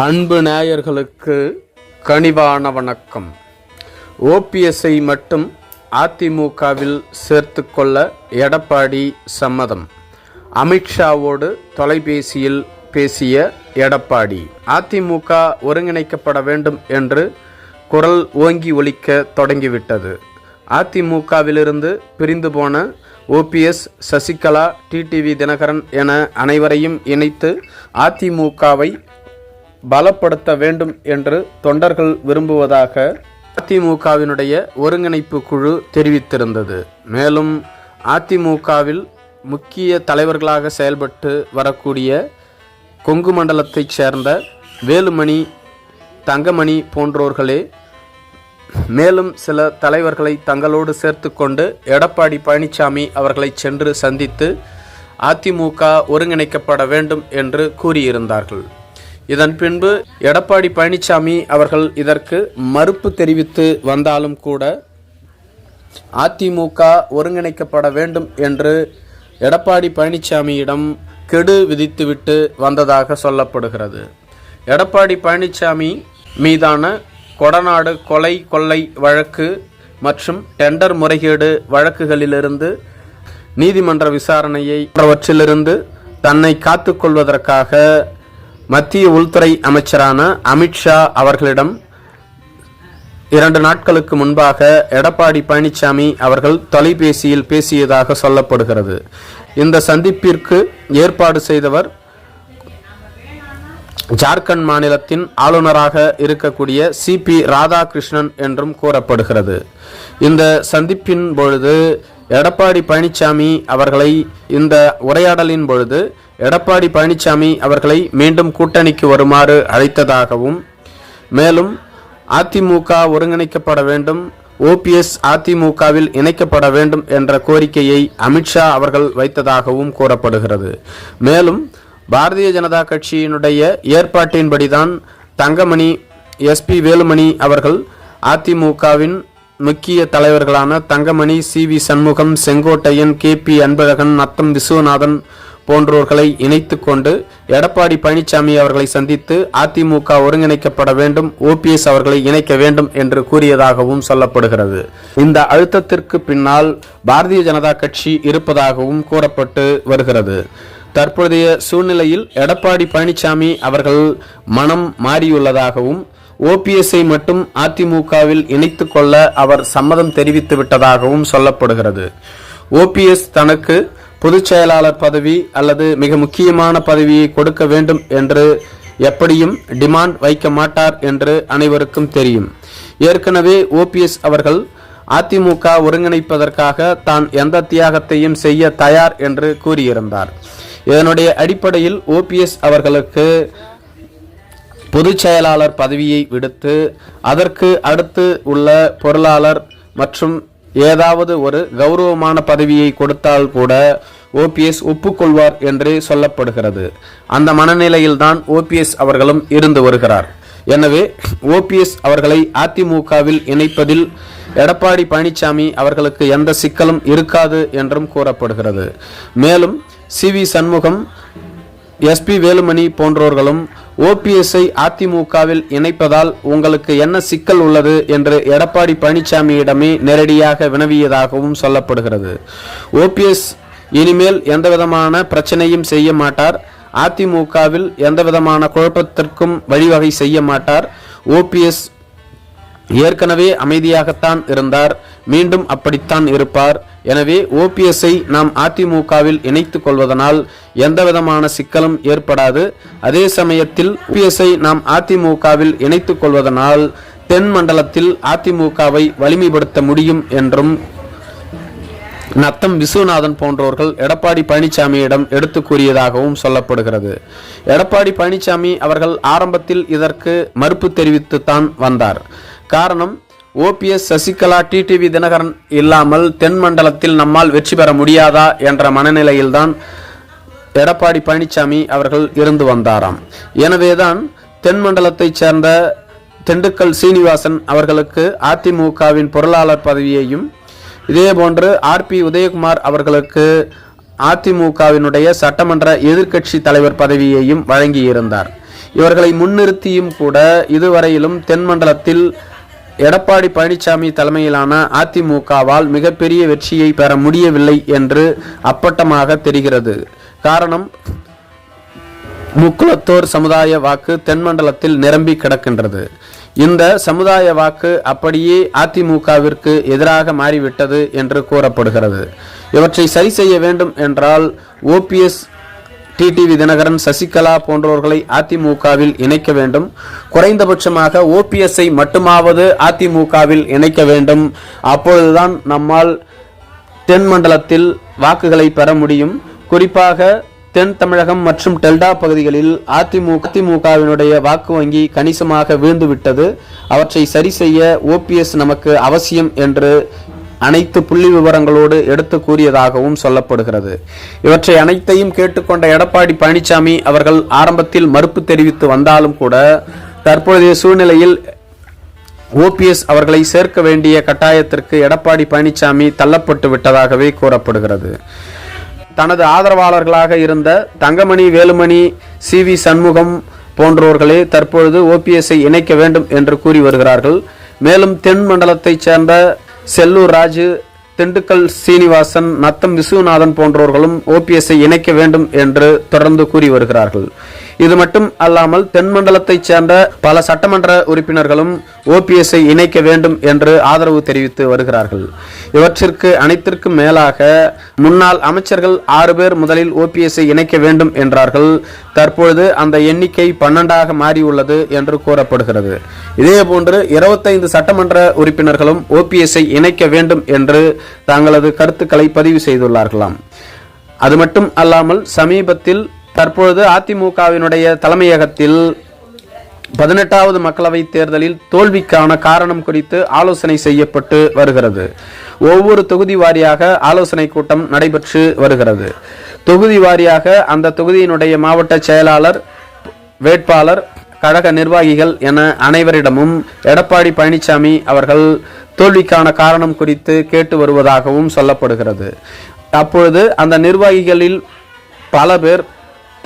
அன்பு நேயர்களுக்கு கனிவான வணக்கம். ஓபிஎஸ்ஐ மட்டும் அதிமுகவில் சேர்த்து கொள்ள எடப்பாடி சம்மதம். அமித்ஷாவோடு தொலைபேசியில் பேசிய எடப்பாடி அதிமுக ஒருங்கிணைக்கப்பட வேண்டும் என்று குரல் ஓங்கி ஒலிக்க தொடங்கிவிட்டது. அதிமுகவிலிருந்து பிரிந்து போன ஓபிஎஸ் சசிகலா டிடிவி தினகரன் என அனைவரையும் இணைத்து அதிமுகவை பலப்படுத்த வேண்டும் என்று தொண்டர்கள் விரும்புவதாக அதிமுகவினுடைய ஒருங்கிணைப்பு குழு தெரிவித்திருந்தது. மேலும் அதிமுகவில் முக்கிய தலைவர்களாக செயல்பட்டு வரக்கூடிய கொங்கு மண்டலத்தைச் சேர்ந்த வேலுமணி தங்கமணி போன்றோர்களே மேலும் சில தலைவர்களை தங்களோடு சேர்த்து கொண்டு எடப்பாடி பழனிசாமி அவர்களை சென்று சந்தித்து அதிமுக ஒருங்கிணைக்கப்பட வேண்டும் என்று கூறியிருந்தார்கள். இதன் பின்பு எடப்பாடி பழனிசாமி அவர்கள் இதற்கு மறுப்பு தெரிவித்து வந்தாலும் கூட அதிமுக ஒருங்கிணைக்கப்பட வேண்டும் என்று எடப்பாடி பழனிசாமியிடம் கெடு விதித்துவிட்டு வந்ததாக சொல்லப்படுகிறது. எடப்பாடி பழனிசாமி மீதான கொடநாடு கொலை கொள்ளை வழக்கு மற்றும் டெண்டர் முறைகேடு வழக்குகளிலிருந்து நீதிமன்ற விசாரணையை போன்றவற்றிலிருந்து தன்னை காத்துக்கொள்வதற்காக மத்திய உள்துறை அமைச்சரான அமித்ஷா அவர்களிடம் இரண்டு நாட்களுக்கு முன்பாக எடப்பாடி பழனிசாமி அவர்கள் தொலைபேசியில் பேசியதாக சொல்லப்படுகிறது. இந்த சந்திப்பிற்கு ஏற்பாடு செய்தவர் ஜார்க்கண்ட் மாநிலத்தின் ஆளுநராக இருக்கக்கூடிய சிபி ராதாகிருஷ்ணன் என்றும் கூறப்படுகிறது. இந்த சந்திப்பின் பொழுது எடப்பாடி பழனிசாமி அவர்களை இந்த உரையாடலின் பொழுது எடப்பாடி பழனிசாமி அவர்களை மீண்டும் கூட்டணிக்கு வருமாறு அழைத்ததாகவும் மேலும் அதிமுக ஒருங்கிணைக்கப்பட வேண்டும் ஓபிஎஸ் அதிமுகவில் இணைக்கப்பட வேண்டும் என்ற கோரிக்கையை அமித்ஷா அவர்கள் வைத்ததாகவும் கூறப்படுகிறது. மேலும் பாரதிய ஜனதா கட்சியினுடைய ஏற்பாட்டின்படிதான் தங்கமணி எஸ்பி வேலுமணி அவர்கள் அதிமுகவின் முக்கிய தலைவர்களான Thangamani C. V. Shanmugam Sengottaiyan K. P. Anbazhagan Natham Viswanathan போன்றோர்களை இணைத்து கொண்டு எடப்பாடி பழனிசாமி அவர்களை சந்தித்து அதிமுக ஒருங்கிணைக்கப்பட வேண்டும் ஓபிஎஸ் அவர்களை இணைக்க வேண்டும் என்று கூறியதாகவும் சொல்லப்படுகிறது. இந்த அழுத்தத்திற்கு பின்னால் பாரதிய ஜனதா கட்சி இருப்பதாகவும் கூறப்பட்டு வருகிறது. தற்போதைய சூழ்நிலையில் எடப்பாடி பழனிசாமி அவர்கள் மனம் மாறியுள்ளதாகவும் ஓபிஎஸ்ஐ மட்டும் அதிமுகவில் இணைத்துக் கொள்ள அவர் சம்மதம் தெரிவித்து விட்டதாகவும் சொல்லப்படுகிறது. ஓபிஎஸ் தனக்கு பொதுச் செயலாளர் பதவி அல்லது மிக முக்கியமான பதவியை கொடுக்க வேண்டும் என்று எப்படியும் டிமாண்ட் வைக்க மாட்டார் என்று அனைவருக்கும் தெரியும். ஏற்கனவே ஓபிஎஸ் அவர்கள் அதிமுக ஒருங்கிணைப்பதற்காக தான் எந்த தியாகத்தையும் செய்ய தயார் என்று கூறியிருந்தார். இதனுடைய அடிப்படையில் ஓபிஎஸ் அவர்களுக்கு பொதுச் செயலாளர் பதவியை விடுத்து அதற்கு அடுத்து உள்ள பொருளாளர் மற்றும் ஏதாவது ஒரு கௌரவமான பதவியை கொடுத்தால் கூட ஓபிஎஸ் ஒப்புக்கொள்வார் என்று சொல்லப்படுகிறது. அந்த மனநிலையில்தான் ஓபிஎஸ் அவர்களும் இருந்து வருகிறார். எனவே ஓபிஎஸ் அவர்களை அதிமுகவில் இணைப்பதில் எடப்பாடி பழனிசாமி அவர்களுக்கு எந்த சிக்கலும் இருக்காது என்றும் கூறப்படுகிறது. மேலும் C V Shanmugam SP Velumani போன்றோர்களும் ஓபிஎஸ்ஐ அதிமுகவில் இணைப்பதால் உங்களுக்கு என்ன சிக்கல் உள்ளது என்று எடப்பாடி பழனிசாமியிடமே நேரடியாக வினவியதாகவும் சொல்லப்படுகிறது. ஓபிஎஸ் இனிமேல் எந்தவிதமான பிரச்சனையும் செய்ய மாட்டார். அதிமுகவில் எந்தவிதமான குழப்பத்திற்கும் வழிவகை செய்ய மாட்டார். ஓபிஎஸ் ஏற்கனவே அமைதியாகத்தான் இருந்தார். மீண்டும் அப்படித்தான் இருப்பார். எனவே ஓபிஎஸ்ஐ நாம் அதிமுகவில் இணைத்துக் கொள்வதனால் எந்தவிதமான சிக்கலும் ஏற்படாது. அதே சமயத்தில் ஓபிஎஸ்ஐ நாம் அதிமுகவில் இணைத்துக் கொள்வதனால் தென் மண்டலத்தில் அதிமுகவை வலிமைப்படுத்த முடியும் என்றும் நத்தம் விஸ்வநாதன் போன்றோர்கள் எடப்பாடி பழனிசாமியிடம் எடுத்து கூறியதாகவும் சொல்லப்படுகிறது. எடப்பாடி பழனிசாமி அவர்கள் ஆரம்பத்தில் இதற்கு மறுப்பு தெரிவித்துத்தான் வந்தார். காரணம் ஓபிஎஸ் சசிகலா டிடிவி தினகரன் இல்லாமல் தென் மண்டலத்தில் நம்மால் வெற்றி பெற முடியாதா என்ற மனநிலையில்தான் எடப்பாடி பழனிசாமி அவர்கள் இருந்து வந்தாராம். எனவேதான் தென் மண்டலத்தைச் சேர்ந்த திண்டுக்கல் சீனிவாசன் அவர்களுக்கு அதிமுகவின் பொருளாளர் பதவியையும் இதேபோன்று ஆர்பி உதயகுமார் அவர்களுக்கு அதிமுகவினுடைய சட்டமன்ற எதிர்க்கட்சி தலைவர் பதவியையும் வழங்கியிருந்தார். இவர்களை முன்னிறுத்தியும் கூட இதுவரையிலும் தென்மண்டலத்தில் எடப்பாடி பழனிசாமி தலைமையிலான அதிமுகவால் மிகப்பெரிய வெற்றியை பெற முடியவில்லை என்று அப்பட்டமாக தெரிகிறது. காரணம் முக்குளத்தோர் சமுதாய வாக்கு தென்மண்டலத்தில் நிரம்பி கிடக்கின்றது. இந்த சமுதாய வாக்கு அப்படியே அதிமுகவிற்கு எதிராக மாறிவிட்டது என்று கூறப்படுகிறது. இவற்றை சரி செய்ய வேண்டும் என்றால் ஓபிஎஸ் டிடிவி தினகரன் சசிகலா போன்றவர்களை அதிமுகவில் இணைக்க வேண்டும். குறைந்தபட்சமாக ஓபிஎஸ்ஐ மட்டுமாவது அதிமுகவில் இணைக்க வேண்டும். அப்பொழுதுதான் நம்மால் தென் மண்டலத்தில் வாக்குகளை பெற முடியும். குறிப்பாக தென் தமிழகம் மற்றும் டெல்டா பகுதிகளில் அதிமுக அதிமுகவினுடைய வாக்கு வங்கி கணிசமாக வீழ்ந்துவிட்டது. அவற்றை சரி செய்ய ஓபிஎஸ் நமக்கு அவசியம் என்று அனைத்து புள்ளி விவரங்களோடு எடுத்து கூறியதாகவும் சொல்லப்படுகிறது. இவற்றை அனைத்தையும் கேட்டுக்கொண்ட எடப்பாடி பழனிசாமி அவர்கள் ஆரம்பத்தில் மறுப்பு தெரிவித்து வந்தாலும் கூட தற்பொழுதைய சூழ்நிலையில் ஓபிஎஸ் அவர்களை சேர்க்க வேண்டிய கட்டாயத்திற்கு எடப்பாடி பழனிசாமி தள்ளப்பட்டு விட்டதாகவே கூறப்படுகிறது. தனது ஆதரவாளர்களாக இருந்த தங்கமணி வேலுமணி சி வி சண்முகம் போன்றோர்களே தற்பொழுது ஓபிஎஸ்ஐ இணைக்க வேண்டும் என்று கூறி வருகிறார்கள். மேலும் தென் மண்டலத்தைச் சேர்ந்த செல்லூர் ராஜு திண்டுக்கல் சீனிவாசன் நத்தம் விசுவநாதன் போன்றோர்களும் ஓபிஎஸ்ஐ இணைக்க வேண்டும் என்று தொடர்ந்து கூறி வருகிறார்கள். இது மட்டும் அல்லாமல் தென் மண்டலத்தைச் சேர்ந்த பல சட்டமன்ற உறுப்பினர்களும் ஓபிஎஸ்ஐ இணைக்க வேண்டும் என்று ஆதரவு தெரிவித்து வருகிறார்கள். இவற்றிற்கு அனைத்திற்கும் மேலாக முன்னாள் அமைச்சர்கள் ஆறு பேர் முதலில் ஓபிஎஸ்ஐ இணைக்க வேண்டும் என்றார்கள். தற்பொழுது அந்த எண்ணிக்கை பன்னெண்டாக மாறியுள்ளது என்று கூறப்படுகிறது. இதேபோன்று இருபத்தைந்து சட்டமன்ற உறுப்பினர்களும் ஓபிஎஸ்ஐ இணைக்க வேண்டும் என்று தங்களது கருத்துக்களை பதிவு செய்துள்ளார்களாம். அது மட்டும் அல்லாமல் சமீபத்தில் தற்பொழுது அதிமுகவினுடைய தலைமையகத்தில் பதினெட்டாவது மக்களவைத் தேர்தலில் தோல்விக்கான காரணம் குறித்து ஆலோசனை செய்யப்பட்டு வருகிறது. ஒவ்வொரு தொகுதி வாரியாக ஆலோசனை கூட்டம் நடைபெற்று வருகிறது. தொகுதி வாரியாக அந்த தொகுதியினுடைய மாவட்ட செயலாளர் வேட்பாளர் கழக நிர்வாகிகள் என அனைவரிடமும் எடப்பாடி பழனிசாமி அவர்கள் தோல்விக்கான காரணம் குறித்து கேட்டு வருவதாகவும் சொல்லப்படுகிறது. அப்பொழுது அந்த நிர்வாகிகளில் பல பேர்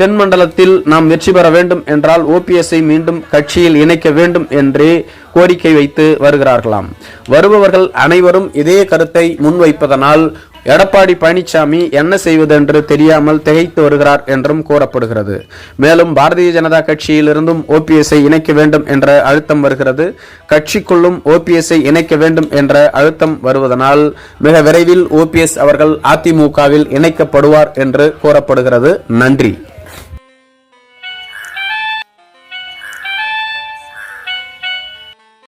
தென் மண்டலத்தில் நாம் வெற்றி பெற வேண்டும் என்றால் ஓபிஎஸ்ஐ மீண்டும் கட்சியில் இணைக்க வேண்டும் என்றே கோரிக்கை வைத்து வருகிறார்களாம். வருபவர்கள் அனைவரும் இதே கருத்தை முன்வைப்பதனால் எடப்பாடி பழனிசாமி என்ன செய்வதென்று தெரியாமல் திகைத்து வருகிறார் என்றும் கூறப்படுகிறது. மேலும் பாரதிய ஜனதா கட்சியிலிருந்தும் ஓபிஎஸ்ஐ இணைக்க வேண்டும் என்ற அழுத்தம் வருகிறது. கட்சிக்குள்ளும் ஓபிஎஸ்ஐ இணைக்க வேண்டும் என்ற அழுத்தம் வருவதனால் மிக விரைவில் ஓபிஎஸ் அவர்கள் அதிமுகவில் இணைக்கப்படுவார் என்று கூறப்படுகிறது. நன்றி.